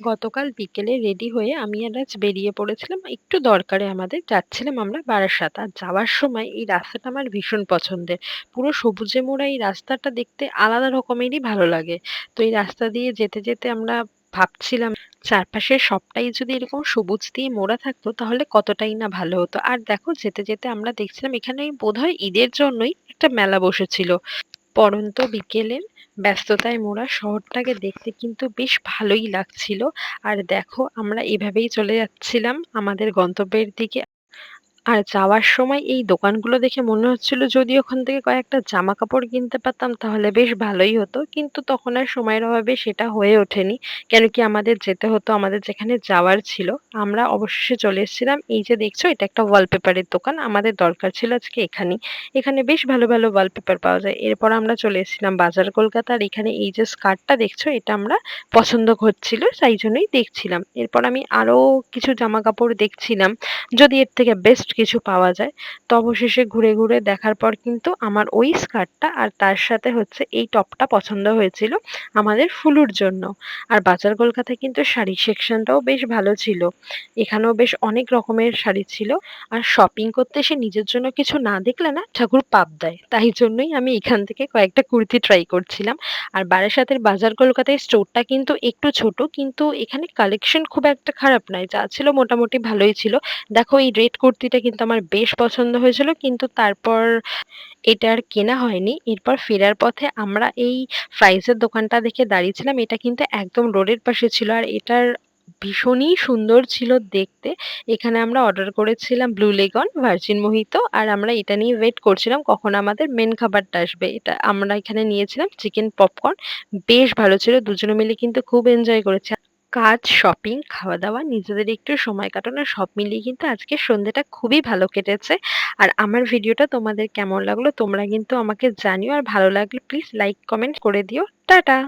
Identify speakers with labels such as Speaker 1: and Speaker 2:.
Speaker 1: গতকাল বিকেলে রেডি হয়ে আমি আর আজ বেরিয়ে পড়েছিলাম। একটু দরকারে আমাদের যাচ্ছিলাম আমরা বারাসাত। আর যাওয়ার সময় এই রাস্তাটা আমার ভীষণ পছন্দের। পুরো সবুজে মোড়া এই রাস্তাটা দেখতে আলাদা রকমেরই ভালো লাগে। তো এই রাস্তা দিয়ে যেতে যেতে আমরা ভাবছিলাম চারপাশে সবটাই যদি এরকম সবুজ দিয়ে মোড়া থাকতো তাহলে কতটাই না ভালো হতো। আর দেখো যেতে যেতে আমরা দেখছিলাম এখানে বোধহয় ঈদের জন্যই একটা মেলা বসেছিল। পড়ন্ত বিকেলের ব্যস্ততায় মোড়া শহরটাকে দেখতে কিন্তু বেশ ভালোই লাগছিল। আর দেখো, আমরা এভাবেই চলে যাচ্ছিলাম আমাদের গন্তব্যের দিকে। আর যাওয়ার সময় এই দোকানগুলো দেখে মনে হচ্ছিল যদি ওখান থেকে কয়েকটা জামা কাপড় কিনতে পারতাম তাহলে বেশ ভালোই হতো। কিন্তু তখন আর সময়ের অভাবে সেটা হয়ে ওঠেনি। কেন কি আমাদের যেতে হতো, আমাদের যেখানে যাওয়ার ছিল। আমরা অবশেষে চলে এসেছিলাম। এই যে দেখছ, এটা একটা ওয়ালপেপারের দোকান। আমাদের দরকার ছিল আজকে এখানেই। এখানে বেশ ভালো ভালো ওয়ালপেপার পাওয়া যায়। এরপর আমরা চলে এসেছিলাম বাজার কলকাতা আর এখানে এই যে স্কার্টটা দেখছ, এটা আমরা পছন্দ হচ্ছিল তাই জন্যই দেখছিলাম। এরপর আমি আরও কিছু জামা কাপড় দেখছিলাম। যদি এর থেকে বেস্ট কিছু পাওয়া যায়। তো অবশেষে ঘুরে ঘুরে দেখার পর কিন্তু আমার ওই স্কার্টটা আর তার সাথে হচ্ছে এই টপটা পছন্দ হয়েছিল আমাদের ফুলুর জন্য। আর বাজার কলকাতায় কিন্তু শাড়ি সেকশনটাও বেশ ভালো ছিল। এখানেও বেশ অনেক রকমের শাড়ি ছিল। আর শপিং করতে এসে নিজের জন্য কিছু না দেখলে না ঠাকুর পাপ দেয়। তাই জন্যই আমি এখান থেকে কয়েকটা কুর্তি ট্রাই করছিলাম। আর বারাসাতের বাজার কলকাতায় স্টোরটা কিন্তু একটু ছোট, কিন্তু এখানে কালেকশন খুব একটা খারাপ নয়। যা ছিল মোটামুটি ভালোই ছিল। দেখো এই রেড কুর্তিটা কিন্তু আমার বেশ পছন্দ হয়েছিল, কিন্তু তারপর এটা আর কেনা হয়নি। এরপর ফেরার পথে আমরা এই ফ্রাইজের দোকানটা দেখে দাঁড়িয়েছিলাম। এটা কিন্তু একদম রোডের পাশে ছিল আর এটার ভীষণই সুন্দর ছিল দেখতে। এখানে আমরা অর্ডার করেছিলাম ব্লু লেগন ভার্জিন মোহিত আর আমরা এটা নিয়ে ওয়েট করছিলাম কখন আমাদের মেন খাবারটা আসবে। এটা আমরা এখানে নিয়েছিলাম চিকেন পপকর্ন বেশ ভালো ছিল, দুজনে মিলে কিন্তু খুব এনজয় করেছি। কাজ, শপিং, খাওয়া-দাওয়া, নিজেদের একটু সময় কাটানো সব মিলিয়ে কিন্তু আজকে সন্ধ্যেটা খুবই ভালো কেটেছে। আর আমার ভিডিওটা তোমাদের কেমন লাগল তোমরা কিন্তু আমাকে জানিও। আর ভালো লাগলে প্লিজ লাইক, কমেন্ট করে দিও। টাটা!